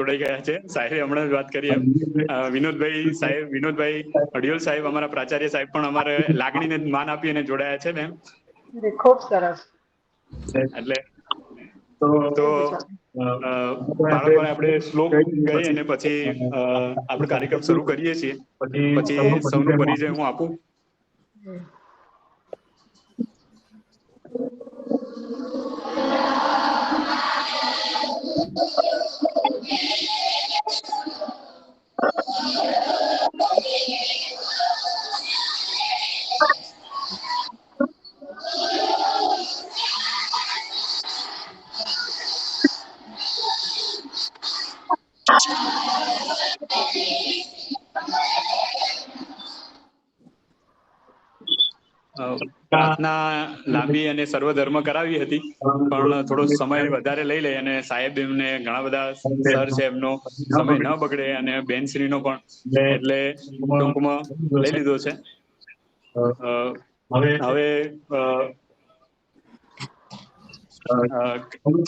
જોડાઈ ગયા છે. સાહેબ હમણાં જ વાત કરી એમ. વિનોદભાઈ સાહેબ વિનોદભાઈ અડિયોલ સાહેબ અમારા પ્રાચાર્ય સાહેબ પણ અમારે લાગણીને માન આપી અને જોડાયા છે મેમ. ખૂબ સરસ. એટલે તો બાળકોને આપણે શ્લોક ગઈ અને પછી આપણે કાર્યક્રમ શરૂ કરીએ છીએ. પછી સૌનો પરિચય હું આપું. પ્રાર્થના લાંબી અને સર્વધર્મ કરાવી હતી, પણ થોડો સમય વધારે લઈ લે અને સાહેબ એમને ઘણા બધા સર છે એમનો સમય ન બગડે અને બેનશ્રીનો પણ એટલે ટૂંકમાં લઈ લીધો છે. હવે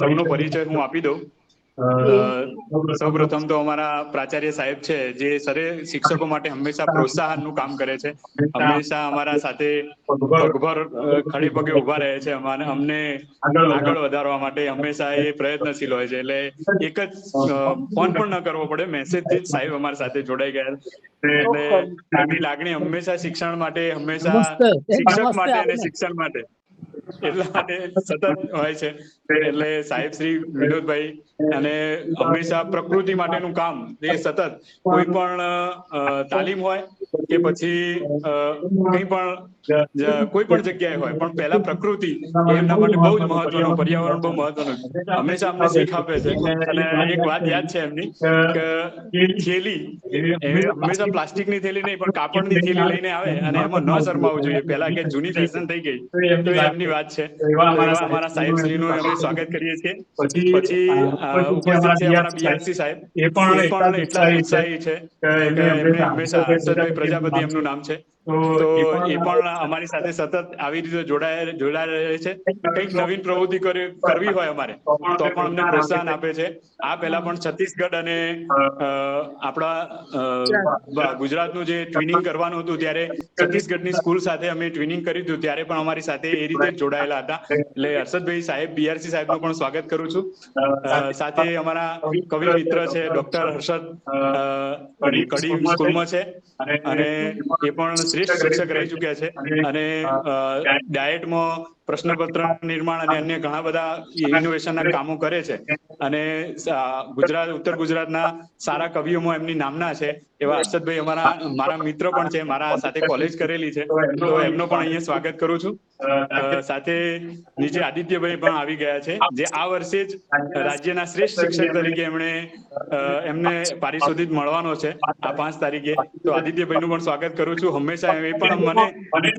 સૌનો પરિચય હું આપી દઉં. સૌ પ્રથમ તો અમારા પ્રાચાર્ય સાહેબ છે જે સરે શિક્ષકો માટે હંમેશા પ્રોત્સાહનનું કામ કરે છે. હંમેશા અમારા સાથે પગભર ખડે પગે ઊભા રહે છે. અમારે અમને આગળ વધારવા માટે હંમેશા એ પ્રયત્નશીલ હોય છે. એટલે એક જ ફોન પણ ન કરવો પડે. મેસેજથી જ સાહેબ અમારી સાથે જોડાઈ ગયા. એટલે આની લાગણી હંમેશા શિક્ષણ માટે હંમેશા શિક્ષક માટે અને શિક્ષણ માટે. એટલા માટે સતત હોય છે. એટલે સાહેબ શ્રી વિનોદભાઈ અને હંમેશા પ્રકૃતિ માટેનું કામ, એ સતત. કોઈ પણ તાલીમ હોય કે પછી કંઈ પણ કોઈ પણ જગ્યાએ હોય પણ પહેલા પ્રકૃતિ એમના માટે બહુ જ મહત્વનું પર્યાવરણ બહુ મહત્વનું હંમેશા અમને શીખ આપે છે અને એક વાત યાદ છે એમની કે થેલી હંમેશા પ્લાસ્ટિકની થેલી નહીં પણ કાપડની થેલી લઈને આવે અને એમાં ન શરમાવું જોઈએ. પહેલા કે જૂની ફેશન થઈ ગઈ તો એમની વાત છે. અમારા સાહેબ શ્રીનું અમે સ્વાગત કરીએ છીએ. પછી ઉપસ્થિત છે અમારા બીઆરસી સાહેબ. એ પણ એટલા ઉત્સાહી છે કે એમને હંમેશા હર્ષદભાઈ પ્રજાપતિ એમનું નામ છે. તો એ પણ અમારી સાથે સતત આવી રીતે જોડાયા જોડાયા રહે છે. કંઈક નવીન પ્રવૃત્તિ કરવી હોય અમારે તો પણ અમને પ્રોત્સાહન આપે છે. આ પહેલા પણ છત્તીસગઢ અને આપણા ગુજરાતનું જે ટ્વિનિંગ કરવાનું હતું ત્યારે છત્તીસગઢની સ્કૂલ સાથે અમે ટ્વિનિંગ કર્યું હતું ત્યારે પણ અમારી સાથે એ રીતે જોડાયેલા હતા. એટલે હર્ષદભાઈ સાહેબ બીઆરસી સાહેબનું પણ સ્વાગત કરું છું. સાથે અમારા કવિ મિત્ર છે ડોક્ટર હર્ષદ કડી સ્કૂલમાં છે. અને એ પણ શ્રેષ્ઠ શિક્ષક રહી ચુક્યા છે. અને ડાયટમાં પ્રશ્નપત્ર નિર્માણ અને અન્ય ઘણા બધા ઇનોવેશનના કામો કરે છે. અને ગુજરાત, ઉત્તર ગુજરાતના સારા કવિઓમાં એમની નામના છે. એવા હર્ષદભાઈ અમારા, મારા મિત્ર પણ છે, મારા સાથે કોલેજ કરેલી છે. તો એમનો પણ અહીંયા સ્વાગત કરું છું. સાથે નીચે આદિત્યભાઈ પણ આવી ગયા છે, જે આ વર્ષે જ રાજ્યના શ્રેષ્ઠ શિક્ષક તરીકે એમણે એમને પારિતોષિક મળવાનો છે આ પાંચ તારીખે. તો આદિત્યભાઈનું પણ સ્વાગત કરું છું. હંમેશા એ પણ મને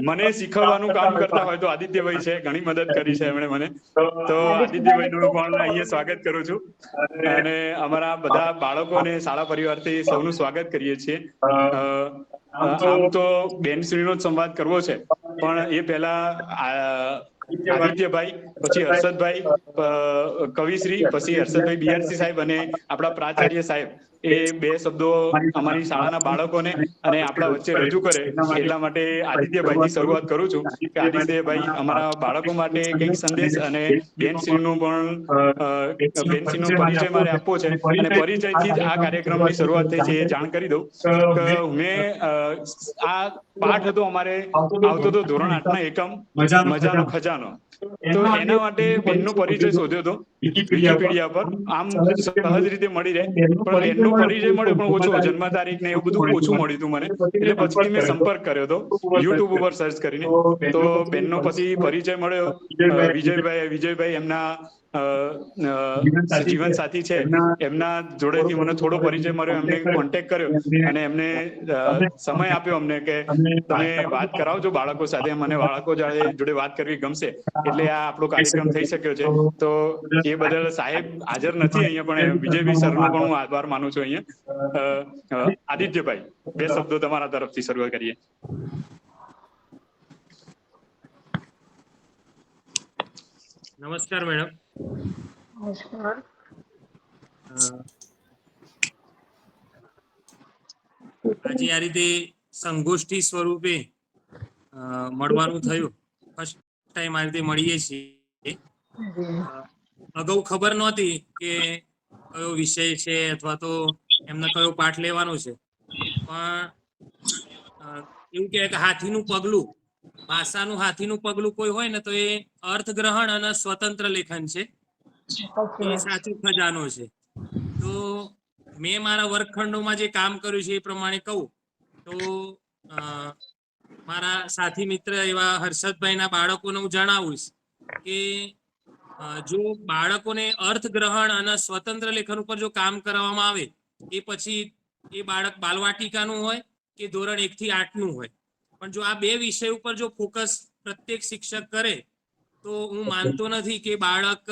મને શીખવવાનું કામ કરતા હોય તો આદિત્યભાઈ છે, ઘણી મદદ કરી છે એમણે મને. તો આદિત્યભાઈનું પણ અહીંયા સ્વાગત કરું છું. અને અમારા બધા બાળકો અને શાળા પરિવારથી સૌનું સ્વાગત કરીએ છીએ. આમ તો બેનશ્રીનો જ સંવાદ કરવો છે. પણ એ પહેલા આદિત્યભાઈ પછી હર્ષદભાઈ કવિશ્રી પછી હર્ષદભાઈ બીઆરસી સાહેબ અને આપણા પ્રાચાર્ય સાહેબ. એ બે શબ્દો અમારી શાળાના બાળકોને અને આપણા વચ્ચે રજૂ કરે એટલા માટે આદિત્યભાઈથી શરૂઆત કરું છું કે આદિત્યભાઈ અમારા બાળકો માટે કંઈક સંદેશ અને બેનશ્રીનું પણ બેનશ્રીનો પરિચય મારે આપવો છે અને પરિચયથી જ આ કાર્યક્રમની શરૂઆત થઈ છે એ જાણ કરી દઉં કે મેં આ પાઠ હતો અમારે આવતો હતો ધોરણ આઠ ના એકમ મજાનો ખજાનો. તો એના માટે બેનનો પરિચય શોધ્યો હતો. વિકીપીડિયા પર. આમ સહજ રીતે મળી રહે. પણ બેનનો પરિચય મળ્યો પણ ઓછો જન્મ તારીખ ને એવું બધું ઓછું મળ્યું હતું મને. એટલે પછી મેં સંપર્ક કર્યો હતો. યુટ્યુબ ઉપર સર્ચ કરીને. તો બેનનો પછી પરિચય મળ્યો. વિજયભાઈ વિજયભાઈ એમના જીવન સાથી છે. એમના જોડેથી મને થોડો પરિચય મળ્યો. એમને કોન્ટેક્ટ કર્યો. અને એમને સમય આપ્યો અમને કે તમે વાત કરાવજો બાળકો સાથે. મને બાળકો જોડે વાત કરવી ગમશે એટલે આ આપણો કાર્યક્રમ થઈ શક્યો છે. તો એ બદલ સાહેબ હાજર નથી અહીંયા પણ વિજયભાઈ સરનો પણ હું આભાર માનું છું અહીંયા. આદિત્યભાઈ બે શબ્દો તમારા તરફથી શરૂઆત કરીએ. નમસ્કાર મેડમ. નમસ્કાર. આજે આ રીતે સંગોષ્ઠી સ્વરૂપે મળવાનું થયું. ફર્સ્ટ ટાઈમ આ રીતે મળીએ છીએ. અગાઉ ખબર નહોતી કે કયો વિષય છે અથવા તો એમને કયો પાઠ લેવાનો છે. પણ એવું કહેવાય કે હાથીનું પગલું ભાષાનું હાથીનું પગલું કોઈ હોય ને તો એ અર્થગ્રહણ અને સ્વતંત્ર લેખન છે. એ સાચો ખજાનો છે. તો મેં મારા વર્ગખંડોમાં જે કામ કર્યું છે એ પ્રમાણે કહું તો મારા સાથી મિત્ર એવા હર્ષદભાઈના બાળકોને હું જણાવીશ કે જો બાળકોને અર્થગ્રહણ અને સ્વતંત્ર લેખન ઉપર જો કામ કરવામાં આવે એ પછી એ બાળક બાલવાટિકાનું હોય કે ધોરણ એક થી આઠનું હોય. પણ જો આ બે વિષય ઉપર જો ફોકસ પ્રત્યેક શિક્ષક કરે તો હું માનતો નથી કે બાળક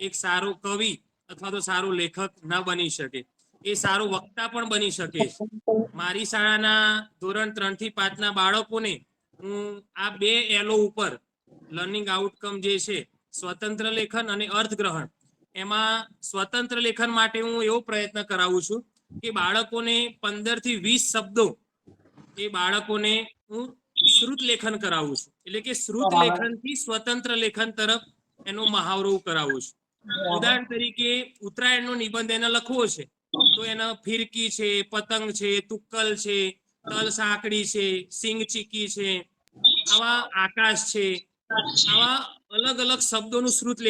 એક સારો કવિ અથવા તો સારો લેખક ન બની શકે. એ સારો વક્તા પણ બની શકે છે. મારી શાળાના ધોરણ ત્રણથી પાંચના બાળકોને હું આ બે એલો ઉપર લર્નિંગ આઉટકમ જે છે સ્વતંત્ર લેખન અને અર્થગ્રહણ એમાં સ્વતંત્ર લેખન માટે હું એવો પ્રયત્ન કરાવું છું કે બાળકોને પંદરથી વીસ શબ્દો એ બાળકોને હું શ્રુત લેખન કરાવું છું એટલે કે શ્રુત. લેખનથી સ્વતંત્ર લેખન તરફ એનો મહાવરો કરાવું છું ઉદાહરણ તરીકે ઉત્તરાયણનો નિબંધ એને લખવો છે તો એના ફિરકી છે, પતંગ છે, તુક્કલ છે, તલ સાંકડી છે, સિંગ ચીકી છે. આવા આકાશ છે. આવા અલગ અલગ શબ્દોનું શ્રુત